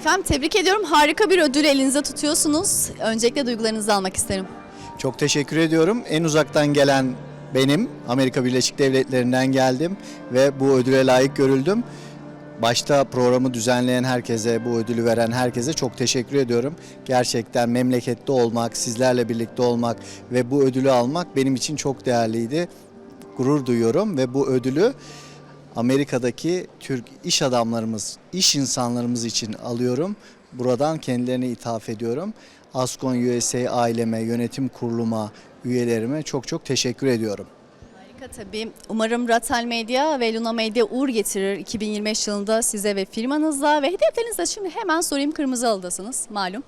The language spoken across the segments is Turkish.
Efendim tebrik ediyorum. Harika bir ödül elinize tutuyorsunuz. Öncelikle duygularınızı almak isterim. Çok teşekkür ediyorum. En uzaktan gelen benim. Amerika Birleşik Devletleri'nden geldim ve bu ödüle layık görüldüm. Başta programı düzenleyen herkese, bu ödülü veren herkese çok teşekkür ediyorum. Gerçekten memlekette olmak, sizlerle birlikte olmak ve bu ödülü almak benim için çok değerliydi. Gurur duyuyorum ve bu ödülü Amerika'daki Türk iş adamlarımız, iş insanlarımız için alıyorum. Buradan kendilerine ithaf ediyorum. Ascon USA aileme, yönetim kuruluma, üyelerime çok çok teşekkür ediyorum. Harika tabii. Umarım Ratel Medya ve Luna Medya uğur getirir 2025 yılında size ve firmanızla ve hedeflerinizle şimdi hemen sorayım Kırmızı Halı'dasınız malum.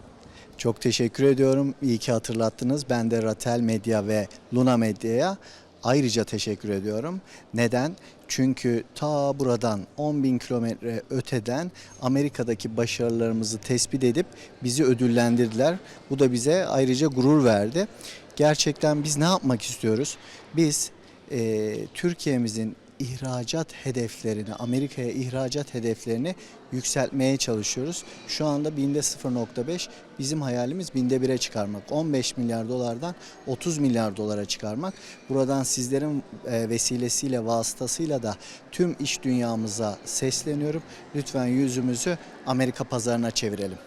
Çok teşekkür ediyorum. İyi ki hatırlattınız. Ben de Ratel Medya ve Luna Medya'ya ayrıca teşekkür ediyorum. Neden? Çünkü ta buradan 10 bin kilometre öteden Amerika'daki başarılarımızı tespit edip bizi ödüllendirdiler. Bu da bize ayrıca gurur verdi. Gerçekten biz ne yapmak istiyoruz? Biz eee, Türkiye'mizin ihracat hedeflerini, Amerika'ya ihracat hedeflerini yükseltmeye çalışıyoruz. Şu anda binde 0.5, bizim hayalimiz binde 1'e çıkarmak. 15 milyar dolardan 30 milyar dolara çıkarmak. Buradan sizlerin e, vesilesiyle, vasıtasıyla da tüm iş dünyamıza sesleniyorum. Lütfen yüzümüzü Amerika pazarına çevirelim.